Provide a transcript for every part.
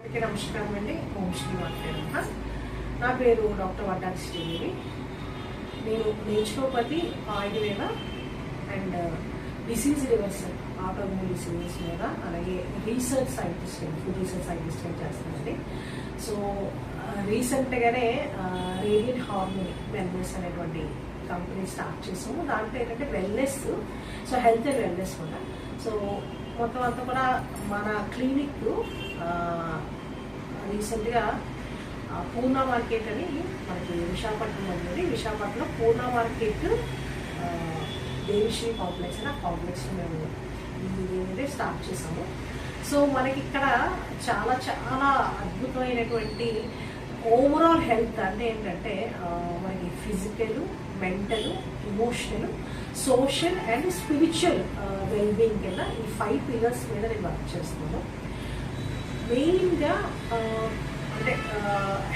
అందరికీ నమస్కారం అండి. ఓం శ్రీ నా పేరు డాక్టర్ వడ్డారి శ్రీదేవి. నేను naturopathy Ayurveda and disease reversal automobile diseases మీద అలాగే research scientist food research scientist చేస్తానండి సో రీసెంట్గానే రేడియన్ హార్మోని వెల్నెస్ అనేటువంటి కంపెనీ స్టార్ట్ చేసాము దాంట్లో ఏంటంటే wellness so health and wellness కూడా. సో మొత్తం అంతా కూడా మన క్లినిక్ రీసెంట్గా పూర్ణ మార్కెట్ అని మనకి విశాఖపట్నం ఉంది విశాఖపట్నం పూర్ణ మార్కెట్ దేవిశ్రీ కాంప్లెక్స్ అని ఆ కాంప్లెక్స్ మేము ఇది స్టార్ట్ చేసాము సో మనకి ఇక్కడ చాలా చాలా అద్భుతమైనటువంటి ఓవరాల్ హెల్త్ అంటే ఏంటంటే మనకి physical mental emotional social and spiritual wellbeing కింద ఈ ఫైవ్ పిల్లర్స్ మీద నేను వర్క్ చేస్తున్నాను. మెయిన్గా అంటే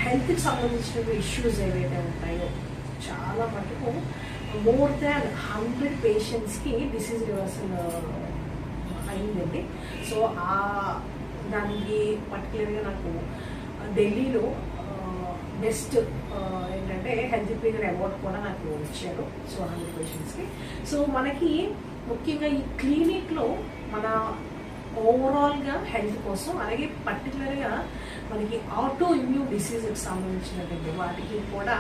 హెల్త్కి సంబంధించిన ఇష్యూస్ ఏవైతే ఉంటాయో చాలా మటుకు మోర్ దాన్ హండ్రెడ్ పేషెంట్స్కి డిసీజ్ రివర్సల్ అయిందండి. సో ఆ దానికి పర్టికులర్గా నాకు ఢిల్లీలో బెస్ట్ ఏంటంటే హెల్త్ పీరియడ్ అవార్డ్ కూడా నాకు ఇచ్చారు సో హండ్రెడ్ పేషెంట్స్కి. సో మనకి ముఖ్యంగా ఈ క్లినిక్లో మన ఓవరాల్గా హెల్త్ కోసం అలాగే పర్టికులర్గా మనకి ఆటో ఇమ్యూన్ డిసీజ్కి సంబంధించినటువంటి వాటికి కూడా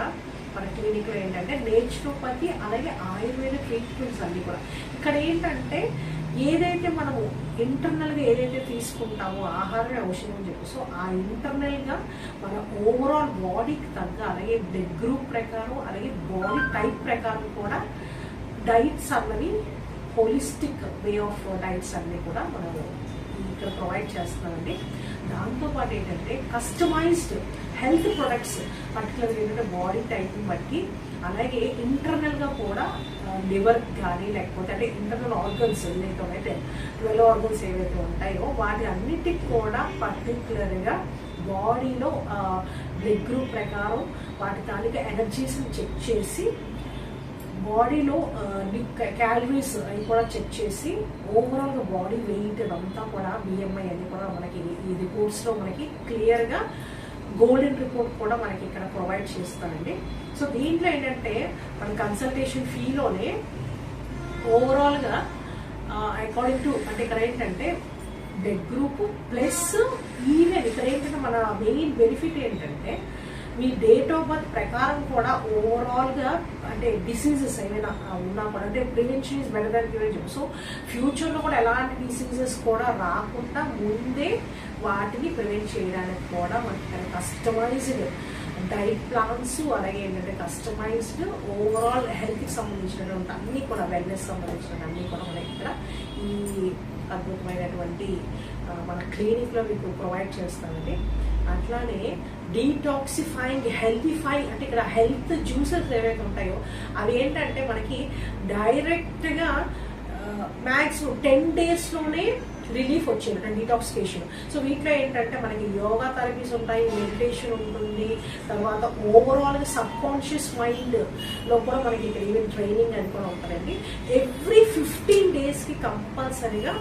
మన క్లినిక్లో ఏంటంటే నేచురోపతి అలాగే ఆయుర్వేద ట్రీట్మెంట్స్ అన్నీ కూడా. ఇక్కడ ఏంటంటే ఏదైతే మనము ఇంటర్నల్గా ఏదైతే తీసుకుంటామో ఆహారమే ఔషధం అని చెప్పి సో ఆ ఇంటర్నల్గా మన ఓవరాల్ బాడీకి తగ్గ అలాగే బ్లడ్ గ్రూప్ ప్రకారం అలాగే బాడీ టైప్ ప్రకారం కూడా డైట్స్ అన్నవి హోలిస్టిక్ వే ఆఫ్ డైట్స్ అన్నీ కూడా మనం ఇక్కడ ప్రొవైడ్ చేస్తున్నామండి. దాంతోపాటు ఏంటంటే కస్టమైజ్డ్ హెల్త్ ప్రొడక్ట్స్ పర్టికులర్గా ఏంటంటే బాడీ టైప్ని బట్టి అలాగే ఇంటర్నల్గా కూడా లివర్ కానీ లేకపోతే అంటే ఇంటర్నల్ ఆర్గన్స్ ఏదైతే ఉన్నాయో ట్వెల్వ్ ఆర్గన్స్ ఏవైతే ఉంటాయో వాటి అన్నిటికి కూడా పర్టికులర్గా బాడీలో బ్లడ్ గ్రూప్ ప్రకారం వాటి తాలూకా ఎనర్జీస్ని చెక్ చేసి బాడీలో క్యాలరీస్ అవి కూడా చెక్ చేసి ఓవరాల్గా బాడీ వెయిట్ అంతా కూడా బిఎంఐ అది కూడా మనకి ఈ రిపోర్ట్స్లో మనకి క్లియర్గా గోల్డెన్ రిపోర్ట్ కూడా మనకి ఇక్కడ ప్రొవైడ్ చేస్తానండి సో దీంట్లో ఏంటంటే మన కన్సల్టేషన్ ఫీలోనే ఓవరాల్గా అకార్డింగ్ టు అంటే ఇక్కడ ఏంటంటే బ్లడ్ గ్రూప్ ప్లస్ ఈవెన్ ఇక్కడ ఏంటంటే మన మెయిన్ బెనిఫిట్ ఏంటంటే మీ డేట్ ఆఫ్ బర్త్ ప్రకారం కూడా ఓవరాల్గా అంటే డిసీజెస్ ఏమైనా ఉన్నా కూడా అంటే prevention is better than prevention so ఫ్యూచర్లో కూడా ఎలాంటి డిసీజెస్ కూడా రాకుండా ముందే వాటిని ప్రివెంట్ చేయడానికి కూడా మనకి కస్టమైజ్డ్ డైట్ ప్లాన్స్ అలాగే ఏంటంటే కస్టమైజ్డ్ ఓవరాల్ హెల్త్కి సంబంధించినటువంటి అన్నీ కూడా వెల్నెస్ సంబంధించిన అన్నీ కూడా మనకి ఇక్కడ ఈ అద్భుతమైనటువంటి మన క్లినిక్లో మీకు ప్రొవైడ్ చేస్తామండి అట్లానే డీటాక్సిఫైంగ్ హెల్తీఫై అంటే ఇక్కడ హెల్త్ జ్యూసెస్ ఏవైతే ఉంటాయో అవి ఏంటంటే మనకి డైరెక్ట్గా మ్యాక్సిమం టెన్ డేస్లోనే రిలీఫ్ వచ్చింది అంటే డీటాక్సికేషన్ సో వీటిలో ఏంటంటే మనకి యోగా థెరపీస్ ఉంటాయి మెడిటేషన్ ఉంటుంది తర్వాత ఓవరాల్గా సబ్ కాన్షియస్ మైండ్లో కూడా మనకి ఇక్కడ ఈవెన్ ట్రైనింగ్ అని కూడా ఉంటుందండి. ఎవ్రీ ఫిఫ్టీన్ డేస్కి కంపల్సరీగా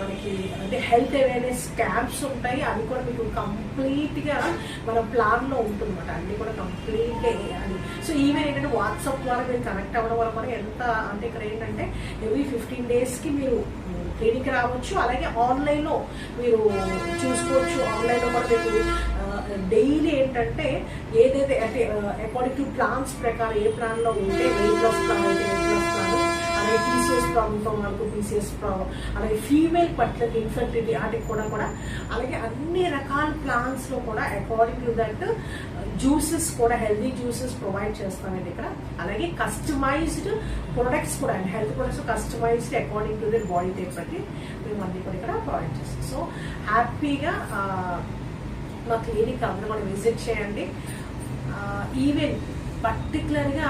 మనకి అంటే హెల్త్ అవేర్నెస్ క్యాంప్స్ ఉంటాయి. అవి కూడా మీకు కంప్లీట్గా మన ప్లాన్లో ఉంటుందన్నమాట. అన్నీ కూడా కంప్లీట్గా అది సో ఈవెన్ ఏంటంటే వాట్సాప్ ద్వారా మీరు కనెక్ట్ అవ్వడం వల్ల మనం ఎంత అంటే ఇక్కడ ఏంటంటే ఎవ్రీ ఫిఫ్టీన్ డేస్కి మీరు క్లినిక్ రావచ్చు. అలాగే ఆన్లైన్లో మీరు చూసుకోవచ్చు. ఆన్లైన్లో కూడా మీకు డైలీ ఏంటంటే ఏదైతే అంటే అకార్డింగ్ టు ప్లాన్స్ ప్రకారం ఏ ప్లాన్లో ఉంటే వెయిట్ లాస్ ప్లాన్ అయితే వెయిట్ లాస్ ప్లాన్ అలాగే పీసీఎస్ ప్రాబ్లంతో వరకు పీసీఎస్ ప్రాబ్లం అలాగే ఫీమేల్ పట్లకి ఇన్ఫర్టిలిటీ వాటికి కూడా కూడా అలాగే అన్ని రకాల ప్లాన్స్లో కూడా అకార్డింగ్ టు దట్ జ్యూసెస్ కూడా హెల్దీ జ్యూసెస్ ప్రొవైడ్ చేస్తామండి ఇక్కడ. అలాగే కస్టమైజ్డ్ ప్రొడక్ట్స్ కూడా అండి health products customised according to their body type బట్టి మేము అన్ని కూడా ఇక్కడ ప్రొవైడ్ చేస్తాం. సో హ్యాపీగా మా క్లినిక్ అందరూ కూడా విజిట్ చేయండి. ఈవెన్ పర్టికులర్గా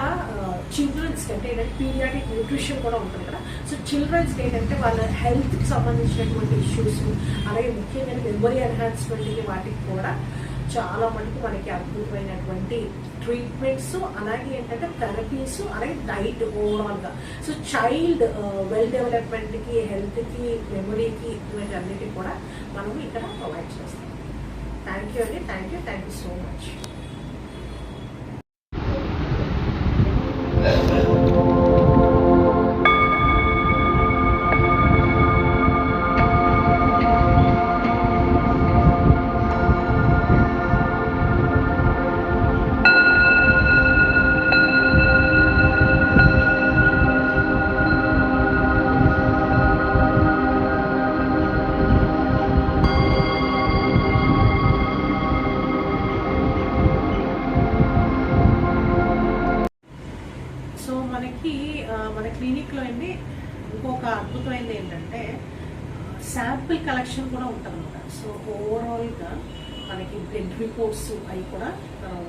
చిల్డ్రన్స్కి అంటే ఏంటంటే పీరియాటిక్ న్యూట్రిషన్ కూడా ఉంటుంది కదా. సో చిల్డ్రన్స్కి ఏంటంటే వాళ్ళ హెల్త్కి సంబంధించినటువంటి ఇష్యూస్ అలాగే ముఖ్యంగా మెమొరీ ఎన్హాన్స్మెంట్కి వాటికి కూడా చాలా మటుకు మనకి అద్భుతమైనటువంటి ట్రీట్మెంట్స్ అలాగే ఏంటంటే థెరపీస్ అలాగే డైట్ ఓవరాల్గా సో చైల్డ్ వెల్ డెవలప్మెంట్కి హెల్త్కి మెమొరీకి ఇటువంటి అన్నిటికి కూడా మనము ఇక్కడ ప్రొవైడ్ చేస్తాం. థ్యాంక్ యూ అండి. Thank you thank you so much అండి ఇంకొక అద్భుతమైనది ఏంటంటే శాంపిల్ కలెక్షన్ కూడా ఉంటుంది అనమాట సో ఓవరాల్గా మనకి బ్లడ్ రిపోర్ట్స్ అవి కూడా మనం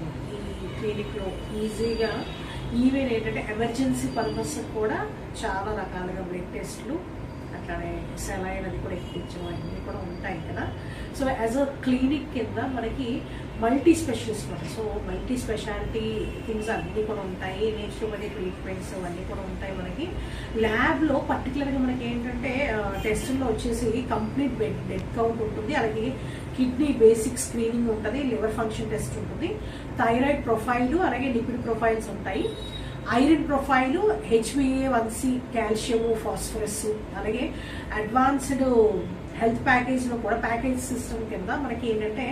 ఈ క్లినిక్లో ఈజీగా ఈవెన్ ఏంటంటే ఎమర్జెన్సీ పర్పస్ కూడా చాలా రకాలుగా బ్లడ్ టెస్ట్లు అట్లానే సెలైన్ అది కూడా ఎక్కించడం అవన్నీ కూడా ఉంటాయి కదా. సో యాజ్ అ క్లినిక్ కింద మనకి మల్టీ స్పెషలిస్ట్ ఉంటాయి. సో మల్టీ స్పెషాలిటీ థింగ్స్ అన్నీ కూడా ఉంటాయి. నేచురోపతి ట్రీట్మెంట్స్ అన్నీ కూడా ఉంటాయి మనకి. ల్యాబ్లో పర్టికులర్గా మనకి ఏంటంటే టెస్టుల్లో వచ్చేసి కంప్లీట్ బెడ్ డెడ్ కౌంట్ ఉంటుంది. అలాగే కిడ్నీ బేసిక్ స్క్రీనింగ్ ఉంటుంది. లివర్ ఫంక్షన్ టెస్ట్ ఉంటుంది. థైరాయిడ్ ప్రొఫైల్ అలాగే లిపిడ్ ప్రొఫైల్స్ ఉంటాయి. Iron profile HBA one C calcium phosphorus అలాగే అడ్వాన్స్డ్ హెల్త్ ప్యాకేజ్లో కూడా ప్యాకేజ్ సిస్టమ్ కింద మనకి ఏంటంటే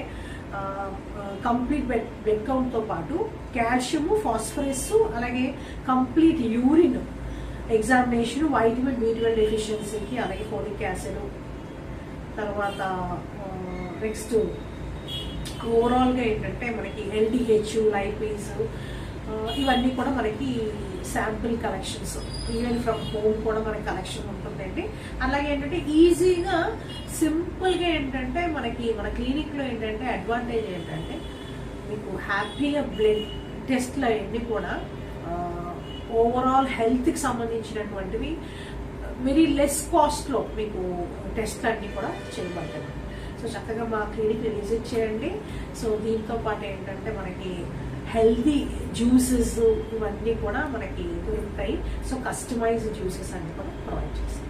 కంప్లీట్ బెడ్ బెడ్ కౌంట్తో పాటు కాల్షియము ఫాస్ఫరస్ అలాగే complete urine examination vitamin B twelve డెఫిషియన్సీకి అలాగే ఫోలిక్ యాసిడ్ తర్వాత నెక్స్ట్ ఓవరాల్గా ఏంటంటే మనకి ఎల్డిహెచ్ లైపీస్ ఇవన్నీ కూడా మనకి sample collections even from home కూడా మనకి కలెక్షన్ ఉంటుందండి. అలాగే ఏంటంటే ఈజీగా సింపుల్గా ఏంటంటే మనకి మన క్లినిక్లో ఏంటంటే అడ్వాంటేజ్ ఏంటంటే మీకు హ్యాపీగా బ్లడ్ టెస్ట్లు అవన్నీ కూడా ఓవరాల్ హెల్త్కి సంబంధించినటువంటివి వెరీ లెస్ కాస్ట్లో మీకు టెస్ట్లు అన్నీ కూడా చేయబడతాయి. సో చక్కగా మా క్లినిక్ని విజిట్ చేయండి. సో దీంతో పాటు ఏంటంటే మనకి హెల్దీ జ్యూసెస్ ఇవన్నీ కూడా మనకి దొరుకుతాయి. సో కస్టమైజ్డ్ జ్యూసెస్ అన్ని కూడా ప్రొవైడ్ చేస్తాం.